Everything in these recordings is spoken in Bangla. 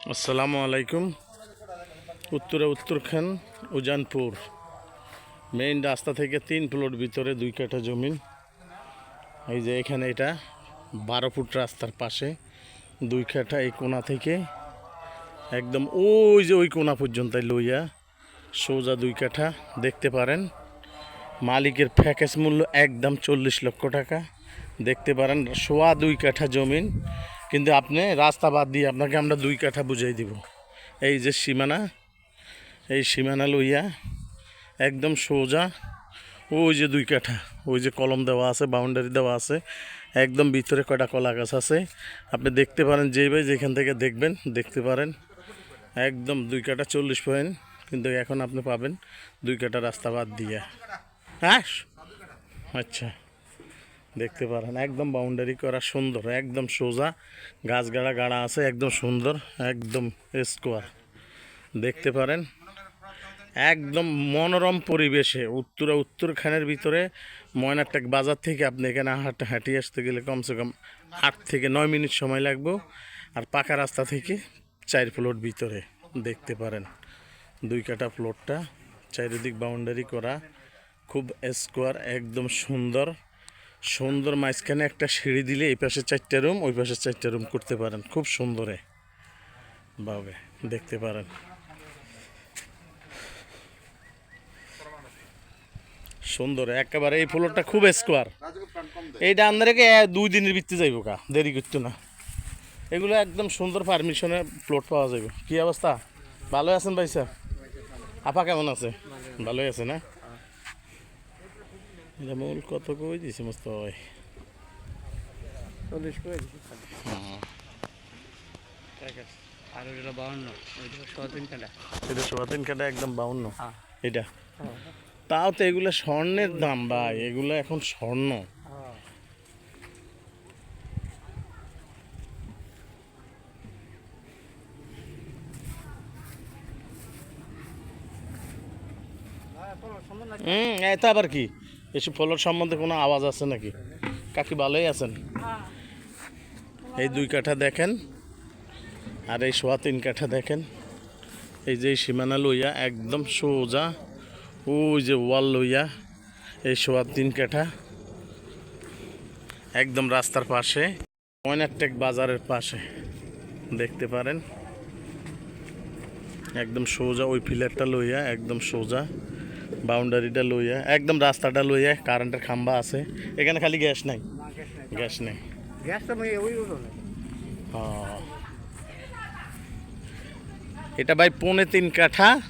আসসালামু আলাইকুম। উত্তরে উত্তরখান, উজানপুর। মেইন রাস্তা থেকে তিন প্লট ভিতরে দুই কাঠা জমিন এই যে এখানে এটা বারো ফুট রাস্তার পাশে দুই কাঠা এই কোনা থেকে। একদম ওই যে ওই কোনা পর্যন্ত লইয়া সোজা দুই কাঠা দেখতে পারেন। মালিকের প্যাকেজ মূল্য একদম চল্লিশ লক্ষ টাকা। দেখতে পারেন সোয়া দুই কাঠা জমিন কিন্তু আপনি রাস্তা বাদ দিয়ে আপনাকে আমরা দুই কাঠা বুঝাই দিব। এই যে সীমানা, এই সীমানা লইয়া একদম সোজা ওই যে দুই কাঠা, ওই যে কলম দেওয়া আছে বাউন্ডারি দেওয়া আছে, একদম ভিতরে কয়টা কলা গাছ আছে। আপনি দেখতে পারেন যেই ভাই যেখান থেকে দেখবেন, দেখতে পারেন, একদম দুই কাঠা চল্লিশ পয়েন্ট কিন্তু এখন আপনি পাবেন দুই কাঠা রাস্তা বাদ দিয়ে। হ্যাঁ? আচ্ছা। দেখতে পারেন, একদম বাউন্ডারি করা সুন্দর, একদম সোজা গাছ গাড়া গাড়া আছে, একদম সুন্দর, একদম স্কোয়ার দেখতে পারেন, একদম মনোরম পরিবেশে, উত্তরা উত্তরখানের ভিতরে, ময়নারটাক বাজার থেকে আপনি এখানে হাঁটা হাঁটি আসতে গেলে কমসে কম আট থেকে নয় মিনিট সময় লাগবে, আর পাকা রাস্তা থেকে চার প্লট ভিতরে দেখতে পারেন। দুই কাটা প্লটটা চারিদিক বাউন্ডারি করা, খুব স্কোয়ার একদম সুন্দর। সুন্দর মাঝখানে একটা সিঁড়ি দিলে এই পাশে চারটা রুম, ওই পাশে চারটা রুম করতে পারেন। খুব সুন্দরে। ভাবে দেখতে পারেন। সুন্দর, একেবারে এই ফ্লোরটা খুব স্কোয়ার। এইটা আপনাদেরকে দুই দিনের ভিত্তি যাইব কা দেরি করতো না। এগুলো একদম সুন্দর পারমিশনের প্লট পাওয়া যাবে কি অবস্থা? ভালো আছেন ভাই স্যার? আপা কেমন আছে? ভালোই আছে না? এটা মূল কত কই দিছে মস্ত ভাই। চল্লিশ করে দিচ্ছি আর ওইটা বাউন্ন ওইটা সতেন কাটা। এটা সোয়া তিন কাটা একদম বাউন্ন। হ্যাঁ। এটা তাও তো এগুলো স্বর্ণের দাম ভাই। এগুলো এখন স্বর্ণ। হুম এটা আবার কি? এসব ফলের সম্বন্ধে কোনো আওয়াজ আছে নাকি? কাকি ভালোই আছেন? এই দুই কাঠা দেখেন, আর এই সোয়া তিন কাঠা দেখেন। এই যে সীমানা লইয়া, একদম সোজা, ওই যে ওয়াল লইয়া এই সোয়া তিন কাঠা। একদম রাস্তার পাশে, ময়নারটেক বাজারের পাশে, দেখতে পারেন। একদম সোজা, ওই ফিলারটা লইয়া একদম সোজা। বাউন্ডারিটা লইয়া একদম রাস্তাটা লইয়া কারেন্টের খাম্বা আছে। এখানে খালি গ্যাস নাই। গ্যাস নেই। এটা ভাই পৌনে তিন কাঠা।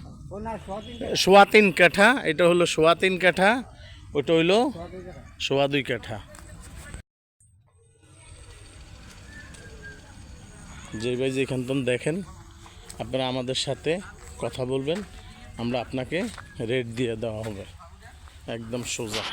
সোয়া তিন কাঠা। এটা হলো সোয়া তিন কাঠা। ওটা হইল সোয়া দুই কাঠা। যে ভাই যেখান দেখেন আপনারা আমাদের সাথে কথা বলবেন। আমরা আপনাকে রেট দিয়ে দেওয়া হবে। একদম সোজা।